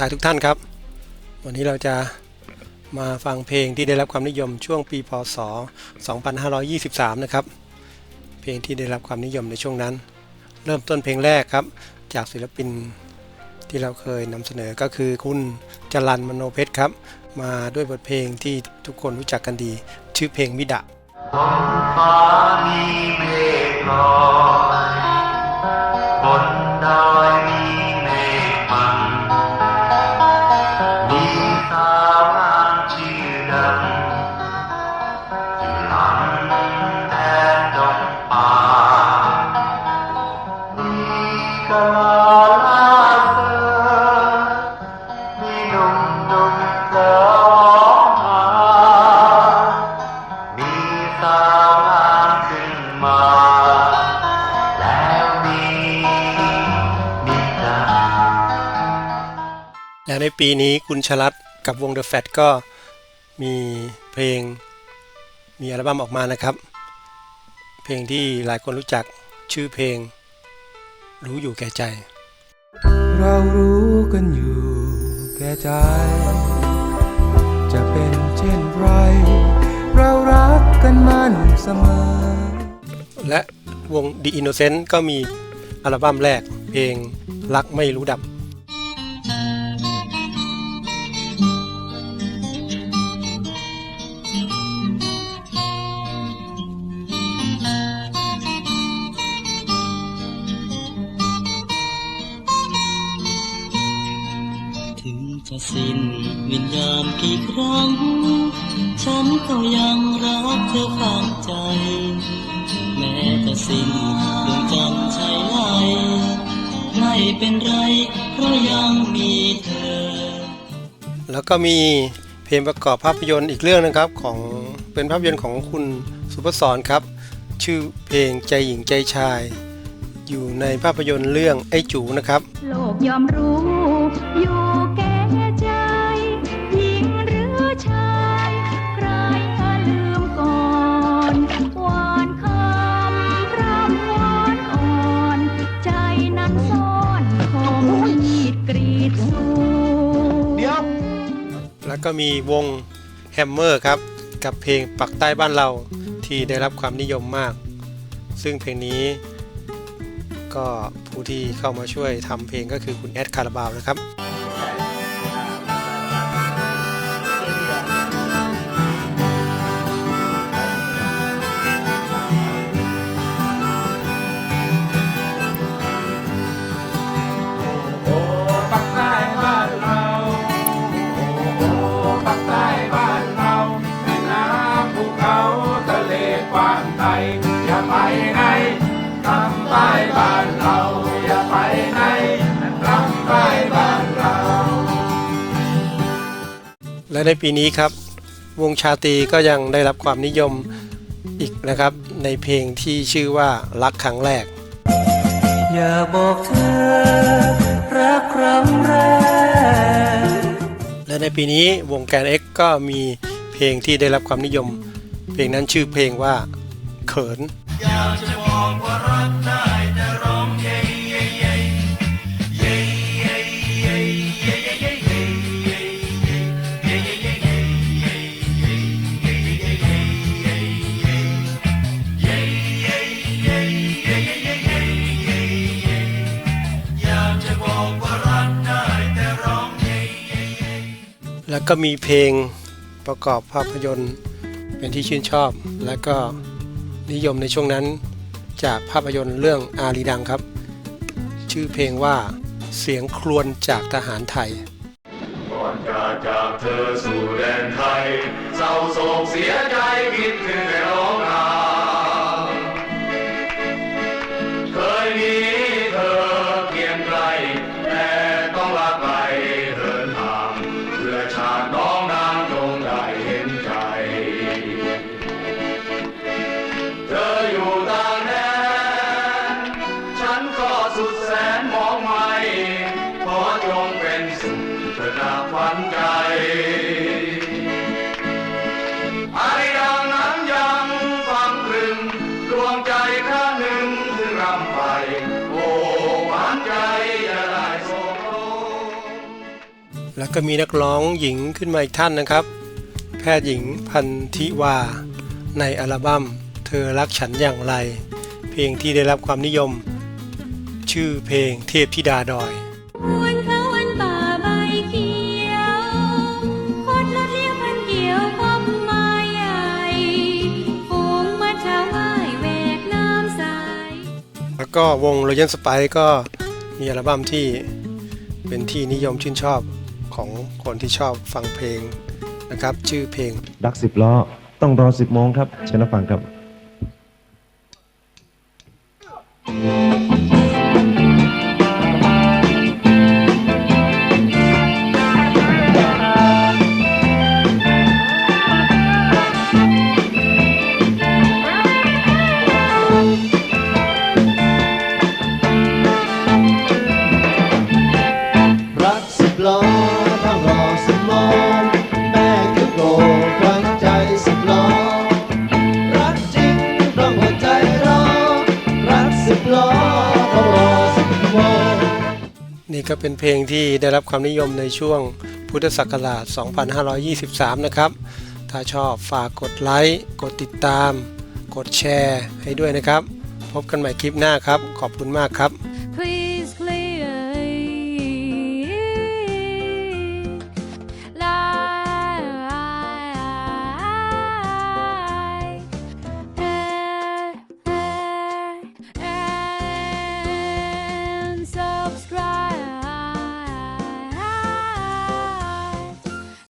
ทายทุกท่านครับ วันนี้เราจะมาฟังเพลงที่ได้รับความนิยมช่วงปีพศ 2523 นะครับ เพลงที่ได้รับความนิยมในช่วงนั้น เริ่มต้นเพลงแรกครับ จากศิลปินที่เราเคยนำเสนอก็คือคุณจรันมโนเพชรครับ มาด้วยบทเพลงที่ทุกคนรู้จักกันดี ชื่อเพลงมิดะบนฟ้ามีเมฆลอย มีสาวงามขึ้นมา แล้วมีมิตรและในปีนี้คุณชลัดกับวง The Fat ก็มีเพลงมีอัลบั้มออกมานะครับ เพลงที่หลายคนรู้จักชื่อเพลง รู้อยู่แก่ใจ เรารู้กันอยู่แก่ใจ จะเป็นเช่นไรเรารั กันมันเสมอ และวง The Innocent ก็มีอัลบั้มแรกเพลงรักไม่รู้ดับถึงจะสิ้นวิญญาณกี่ครั้ง ฉันก็ยังรักเธอฝังใจ แม้จะสิ้นดวงจันทร์ใช่ไหมไม่เป็นไร เพราะยังมีเธอ แล้วก็มีเพลงประกอบภาพยนตร์อีกเรื่องนะครับของเป็นภาพยนตร์ของคุณสุภศรครับ ชื่อเพลงใจหญิงใจชาย อยู่ในภาพยนตร์เรื่องไอ้จูนะครับ โลกยอมรู้อยู่ ก็มีวงแฮมเมอร์ครับ กับเพลงปักใต้บ้านเราที่ได้รับความนิยมมาก ซึ่งเพลงนี้ก็ผู้ที่เข้ามาช่วยทำเพลงก็คือคุณแอดคาราบาวนะครับ และในปีนี้ครับ วงชาตรีก็ยังได้รับความนิยมอีกนะครับ ในเพลงที่ชื่อว่ารักครั้งแรก อย่าบอกเธอรักครั้งแรก และในปีนี้วงแกน X ก็มีเพลงที่ได้รับความนิยม เพลงนั้นชื่อเพลงว่าเขินแล้วก็ ก็มีเพลงประกอบภาพยนตร์เป็นที่ชื่นชอบ และก็นิยมในช่วงนั้นจากภาพยนตร์เรื่องอารีดังครับ ชื่อเพลงว่าเสียงครวญจากทหารไทยก่อนจะจากเธอสู่แดนไทยเศร้าโศกเสียใจคิดถึงแต่ร้อง สุดแสนมองไม่ขอจงเป็นสุขเถิดนาฝันใจอาริดังนั้นยังฟังตรึงดวงใจข้างหนึ่งถึงรำไปโอ้หวานใจอย่าได้โศกโศกแล้วก็มีนักร้องหญิงขึ้นมาอีกท่านนะครับ แพทย์หญิงพันธิวา ในอัลบั้มเธอรักฉันอย่างไร เพลงที่ได้รับความนิยม ชื่อเพลงเทพธิดาดอยวันเขาวันป่าใบเขียวโคตรลดเลี้ยวพันเกี่ยวพบมาใหญ่ฝูงมาเช้าไหว้แวกน้ำใสแล้วก็วง Royal Spike ก็มีอัลบั้มที่เป็นที่นิยมชื่นชอบของคนที่ชอบฟังเพลงนะครับ ชื่อเพลงดักสิบล้อ ต้องรอสิบโมงครับเชิญรับฟังครับ นี่ก็เป็นเพลงที่ได้รับความนิยมในช่วงพุทธศักราช 2523 นะครับ ถ้าชอบฝากกดไลค์ กดติดตาม กดแชร์ให้ด้วยนะครับ พบกันใหม่คลิปหน้าครับ ขอบคุณมากครับ